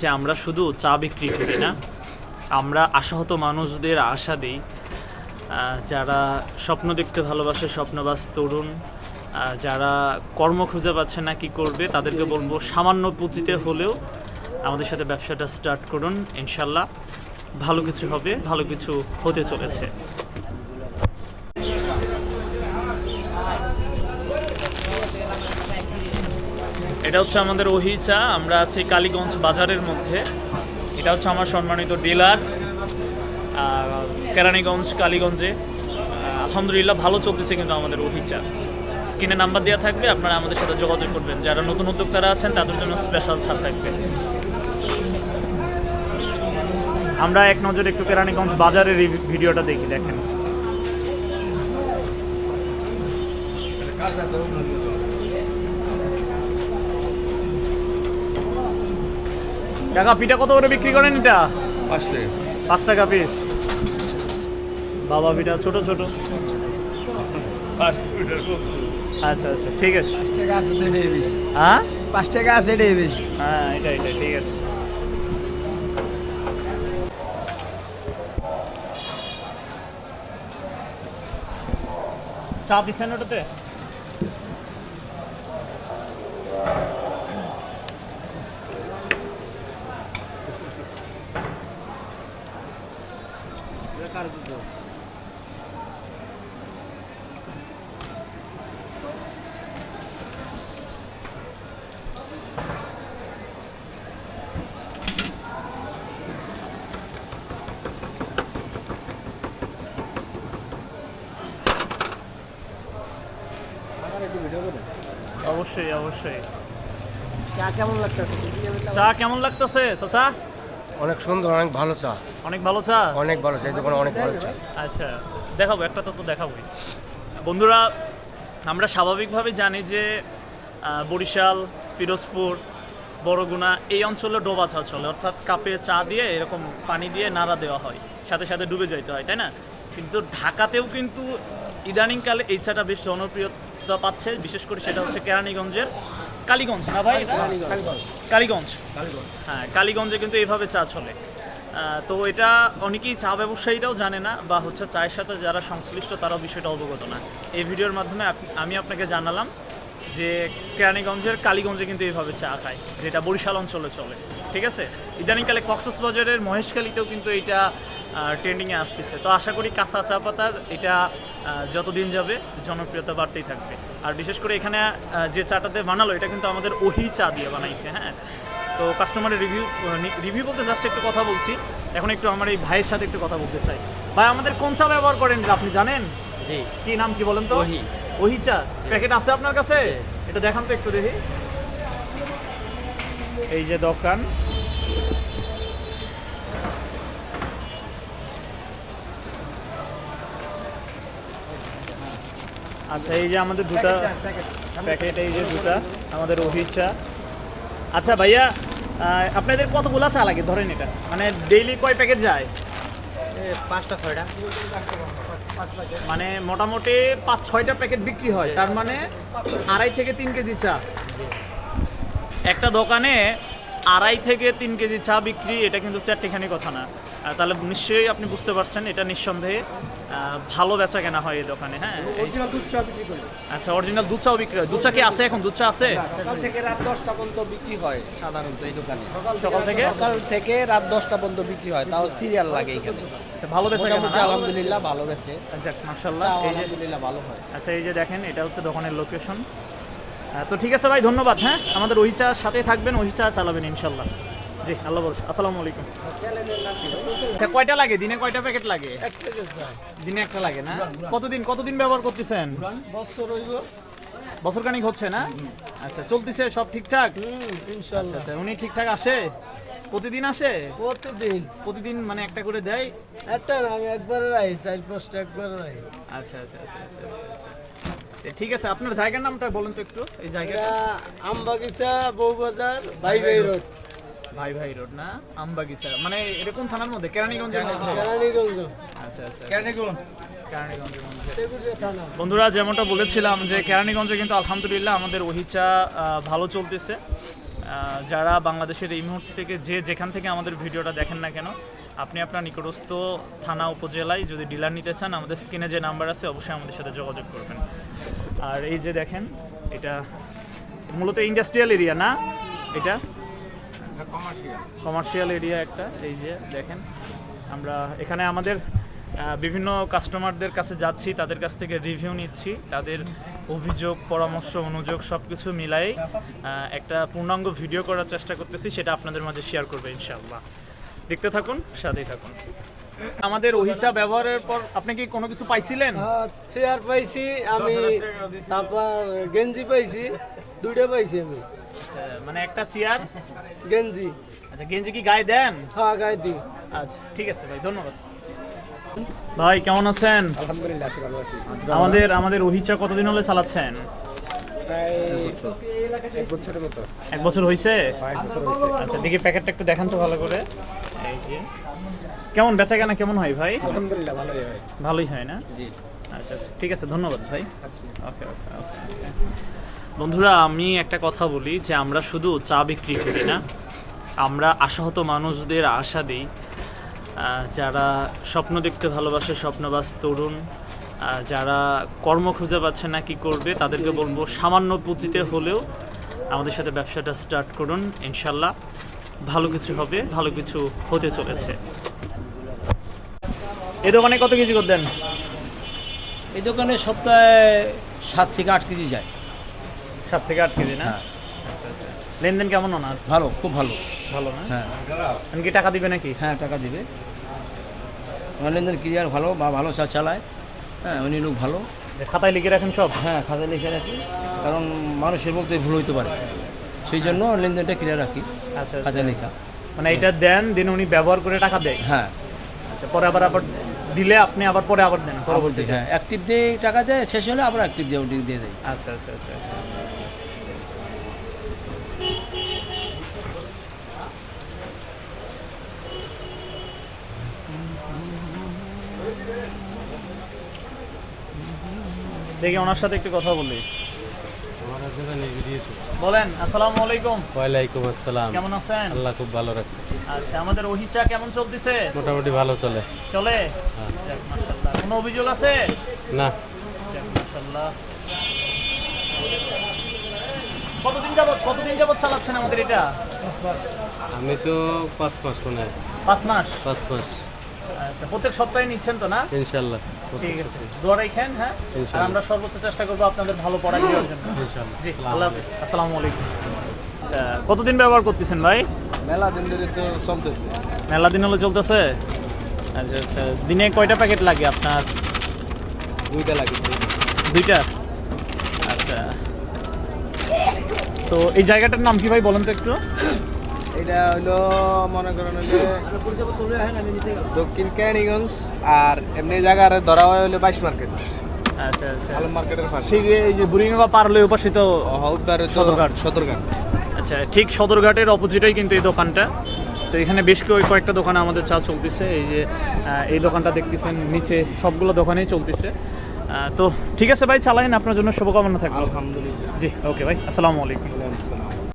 যে আমরা শুধু চা বিক্রি করি না, আমরা আশাহত মানুষদের আশা দিই যারা স্বপ্ন দেখতে ভালোবাসে, স্বপ্নবাস তরুণ যারা কর্ম খুঁজে পাচ্ছে না কি করবে, তাদেরকে বলব সামান্য পুঁজিতে হলেও আমাদের সাথে ব্যবসাটা স্টার্ট করুন, ইনশাল্লাহ। ভালো কিছু হবে, ভালো কিছু হতে চলেছে। এটা হচ্ছে আমাদের ওহি চা, আমরা আছি কালীগঞ্জ বাজারের মধ্যে। এটা হচ্ছে আমার সম্মানিত ডিলার কেরানীগঞ্জ, কালীগঞ্জে। আলহামদুলিল্লাহ ভালো চলতেছে কিন্তু আমাদের ওহি চা। স্ক্রিনে নাম্বার দেওয়া থাকবে, আপনারা আমাদের সাথে যোগাযোগ করবেন। যারা নতুন উদ্যোক্তারা আছেন, তাদের জন্য স্পেশাল ছাড় থাকবে। আমরা এক নজর একটু কেরানীগঞ্জ বাজারের ভিডিওটা দেখি, দেখেন। টাকা পিঠা কত করে বিক্রি করেন এটা? আসতে পাঁচ টাকা পিস বাবা পিঠা ছোট ছোট। আচ্ছা আচ্ছা ঠিক আছে। পাঁচ টাকা আছে তো এটাই বেশি। হ্যাঁ? পাঁচ টাকা আছে এটাই বেশি। হ্যাঁ এটা এটা ঠিক আছে। চা দিচ্ছেন ওটাতে? অবশ্যই অবশ্যই। চা কেমন লাগতেছে? চা কেমন লাগতেছে? চাচা অনেক সুন্দর অনেক ভালো চা। অনেক ভালো চা? অনেক ভালো চা এই দোকানে অনেক ভালো চা। আচ্ছা দেখাবো একটা তো তো দেখাবোই। বন্ধুরা আমরা স্বাভাবিকভাবে জানি যে বরিশাল পিরোজপুর বড়গুনা এই অঞ্চলে ডোবা চা চলে। অর্থাৎ কাপে চা দিয়ে এরকম পানি দিয়ে নাড়া দেওয়া হয়। সাথে সাথে ডুবে যাইতে হয় তাই না? কিন্তু ঢাকাতেও কিন্তু ইদানিংকালে এই চাটা বেশ জনপ্রিয়তা পাচ্ছে, বিশেষ করে সেটা হচ্ছে কেরানীগঞ্জের কালীগঞ্জ, না ভাই? কালীগঞ্জ। হ্যাঁ কালীগঞ্জে কিন্তু এইভাবে চা চলে। তো এটা অনেকেই চা ব্যবসায়ীরাও জানে না, বা হচ্ছে চায়ের সাথে যারা সংশ্লিষ্ট তারাও বিষয়টা অবগত না। এই ভিডিওর মাধ্যমে আমি আপনাকে জানালাম যে কেরানীগঞ্জের কালীগঞ্জে কিন্তু এইভাবে চা খায়, যেটা বরিশাল অঞ্চলে চলে। ঠিক আছে? ইদানিংকালে কক্সবাজারের মহেশখালীতেও কিন্তু এইটা ট্রেন্ডিংয়ে আসতেছে। তো আশা করি কাঁচা চা পাতার এটা যতদিন যাবে জনপ্রিয়তা বাড়তেই থাকবে। আর বিশেষ করে এখানে যে চাটাতে বানালো এটা কিন্তু আমাদের ওহি চা দিয়ে বানাইছে হ্যাঁ? তো কাস্টমারের রিভিউ রিভিউ বলতে জাস্ট একটু কথা বলছি। এখন একটু আমার এই ভাইয়ের সাথে একটু কথা বলতে চাই। ভাই আমাদের কোন চা ব্যবহার করেন আপনি জানেন? জি। কি নাম কি বলেন তো? ওহি। ওহি চা। প্যাকেট আছে আপনার কাছে? এটা দেখান তো একটু দেখি। এই যে দোকান। আচ্ছা এই যে আমাদের দুটা প্যাকেট এই যে দুটা আমাদের ওহি চা। আচ্ছা ভাইয়া আপনাদের কতগুলো চা লাগে? ধরেন এটা। মানে ডেইলি কয় প্যাকেট যায়? পাঁচটা ছয়টা। মানে মোটামুটি পাঁচ ছয়টা প্যাকেট বিক্রি হয়। তার মানে আড়াই থেকে তিন কেজি চা। একটা দোকানে আড়াই থেকে তিন কেজি চা বিক্রি এটা কিন্তু চারটিখানি কথা না। তাহলে নিশ্চয়ই আপনি বুঝতে পারছেন এটা নিঃসন্দেহে ভালো বেচা কেনা হয় এই দোকানে হ্যাঁ? এই- আচ্ছা অরিজিনাল দুধ চাও বিক্রি হয়। দুধ চা কি আছে এখন? দুধ চা আছে? সকাল থেকে রাত দশটা পর্যন্ত বিক্রি হয় সাধারণত এই দোকানে। সকাল থেকে? সকাল থেকে? রাত দশটা পর্যন্ত বিক্রি হয় তাও সিরিয়াল লাগে এখানে। আচ্ছা, ভালো বেচা কেনা আলহামদুলিল্লাহ ভালো বেচে। যাক মাশাল্লাহ এই যে আলহামদুলিল্লাহ ভালো হয়। আচ্ছা এই যে দেখেন এটা হচ্ছে দোকানের লোকেশন তো ঠিক আছে ভাই ধন্যবাদ হ্যাঁ? আমাদের ওই চা সাথে থাকবেন ওই চা চালাবেন ইনশাল্লাহ জি আল্লাহ বলছি আসসালামু আলাইকুম। আচ্ছা কয়টা লাগে? দিনে কয়টা প্যাকেট লাগে? দিনে একটা লাগে না? কতদিন কতদিন ব্যবহার করতেছেন? বছর হইব। বছর খানিক হচ্ছে না? আচ্ছা চলতেছে সব ঠিকঠাক? ইনশাল্লাহ। আচ্ছা উনি ঠিকঠাক আসে? প্রতিদিন আসে? প্রতিদিন। প্রতিদিন মানে একটা করে দেয়? একটা আমি একবার রাই চার পাঁচটা একবার রাই। আচ্ছা আচ্ছা আচ্ছা আচ্ছা আচ্ছা। ঠিক আছে আপনার জায়গার নামটা বলুন তো একটু। এই জায়গাটা? আমবাগিচা বউবাজার ভাই ভাই রোড। ভাই ভাই রোড না? আমবাগিচা। মানে এরকম থানার মধ্যে? কেরানীগঞ্জের কেরানীগঞ্জ। আচ্ছা আচ্ছা। থানা। বন্ধুরা যেমনটা বলেছিলাম যে কেরানীগঞ্জে কিন্তু আলহামদুলিল্লাহ আমাদের ওহিচা ভালো চলতেছে। যারা বাংলাদেশের এই মুহূর্ত থেকে যে যেখান থেকে আমাদের ভিডিওটা দেখেন না কেন আপনি আপনার নিকটস্থ থানা উপজেলায় যদি ডিলার নিতে চান আমাদের স্ক্রিনে যে নাম্বার আছে অবশ্যই আমাদের সাথে যোগাযোগ করবেন। আর এই যে দেখেন এটা মূলত ইন্ডাস্ট্রিয়াল এরিয়া না? এটা কমার্শিয়াল এরিয়া একটা এই যে দেখেন আমরা এখানে আমাদের বিভিন্ন কাস্টমারদের কাছে যাচ্ছি তাদের কাছ থেকে রিভিউ নিচ্ছি তাদের অভিযোগ পরামর্শ অনুযোগ সব কিছু মিলাই একটা পূর্ণাঙ্গ ভিডিও করার চেষ্টা করতেছি সেটা আপনাদের মাঝে শেয়ার করবে ইনশাআল্লাহ। দেখতে থাকুন সাথেই থাকুন। আমাদের ওহিচা ব্যবহারের পর আপনি কি কোনো কিছু পাইছিলেন? চেয়ার পাইছি আমি তারপর গেঞ্জি পাইছি দুইটা পাইছি আমি। আহ, মানে একটা চেয়ার? গেঞ্জি। আচ্ছা গেঞ্জি কি গায়ে দেন? হ্যাঁ গায়ে দিই। আচ্ছা ঠিক আছে ভাই ধন্যবাদ। ভাই কেমন আছেন? আলহামদুলিল্লাহ আছি ভালো আছি। আমাদের আমাদের ওহিচা কতদিন হলে চালাচ্ছেন? এক বছরের মতো। এক বছর হয়েছে এক আচ্ছা দেখি প্যাকেটটা একটু দেখান তো ভালো করে। এই যে। কেমন বেচা কেনা কেমন হয় ভাই? আলহামদুলিল্লাহ ভালোই হয়। ভালোই হয় না? জি। আচ্ছা আচ্ছা, ঠিক আছে ধন্যবাদ ভাই। ওকে ওকে ওকে। বন্ধুরা, আমি একটা কথা বলি যে আমরা শুধু চা বিক্রি করি না। আমরা আশাহত মানুষদের আশা দিই যারা স্বপ্ন দেখতে ভালোবাসে, স্বপ্নবাস তরুণ যারা কর্ম খুঁজে পাচ্ছে না কি করবে, তাদেরকে বলব সামান্য পুঁজিতে হলেও আমাদের সাথে ব্যবসাটা স্টার্ট করুন, ইনশাল্লাহ। ভালো কিছু হবে, ভালো কিছু হতে চলেছে। এই দোকানে কত কেজি করতেন এই দোকানে সপ্তাহে সাত থেকে আট কেজি যায়। সাত থেকে আট কেজি না? হ্যাঁ। আচ্ছা, আচ্ছা। লেনদেন কেমন ওনার? ভালো খুব ভালো। ভালো না? হ্যাঁ। কি টাকা দিবে নাকি? হ্যাঁ টাকা দিবে। আমার লেনদেন ক্লিয়ার ভালো বা ভালো চা চালায়। হ্যাঁ উনি লোক ভালো। খাতায় লিখে রাখেন সব? হ্যাঁ খাতা লিখে রাখি। কারণ মানুষের বলতে ভুল হইতে পারে। সেই জন্য লেনদেনটা ক্লিয়ার রাখি আচ্ছা আচ্ছা। লেখা। মানে এটা দেন দিন উনি ব্যবহার করে টাকা দেয়। হ্যাঁ। আচ্ছা পরে আবার আবার দিলে আপনি আবার পরে আবার দেন পরবর্তী হ্যাঁ অ্যাক্টিভ দিয়ে টাকা দেয় শেষ হলে আবার অ্যাক্টিভ দিয়ে ওটি দিয়ে দেয় আচ্ছা আচ্ছা আচ্ছা আচ্ছা। দেখি ওনার সাথে একটু কথা বলি। বলেন আসসালামু আলাইকুম। ওয়ালাইকুম আসসালাম। কেমন আছেন? আল্লাহ খুব ভালো রাখছে। আচ্ছা আমাদের ওহিচা কেমন চলতেছে? মোটামুটি ভালো চলে। চলে? মাশাআল্লাহ। কোনো অভিযোগ আছে? না। মাশাআল্লাহ। কতদিন যাবত কতদিন যাবত চালাচ্ছেন আমাদের এটা? আমি তো পাঁচ মাস মনে হয়। পাঁচ মাস? পাঁচ মাস। আচ্ছা প্রত্যেক সপ্তাহে নিচ্ছেন তো না? ইনশাল্লাহ ঠিক আছে। দোয়া রাখেন হ্যাঁ? আর আমরা সর্বোচ্চ চেষ্টা করব আপনাদের ভালো পড়া দেওয়ার জন্য। জি আল্লাহ আসসালামু আলাইকুম। আচ্ছা কতদিন ব্যবহার করতেছেন ভাই? মেলা দিন ধরে তো চলতেছে। মেলা দিন হলো চলতেছে? আচ্ছা আচ্ছা। দিনে কয়টা প্যাকেট লাগে আপনার? দুইটা লাগে। দুইটা? আচ্ছা। তো এই জায়গাটার নাম কি ভাই বলেন তো একটু? এটা হলো মনে করেন দক্ষিণ কেরানীগঞ্জ আর এমনি জায়গার ধরা হয় হলো বাইশ মার্কেট। আচ্ছা আচ্ছা। আলম মার্কেটের পাশে। ঠিক এই যে বুড়িগঙ্গা পার হলে সদরঘাট। সদরঘাট। আচ্ছা ঠিক সদরঘাটের অপোজিটেই কিন্তু এই দোকানটা। তো এখানে বেশ কয়েক কয়েকটা দোকানে আমাদের চা চলতেছে। এই যে এই দোকানটা দেখতেছেন নিচে সবগুলো দোকানেই চলতেছে। তো ঠিক আছে ভাই চালাইন। আপনার জন্য শুভকামনা থাকবে আলহামদুলিল্লাহ। জি ওকে ভাই আসসালামু আলাইকুম।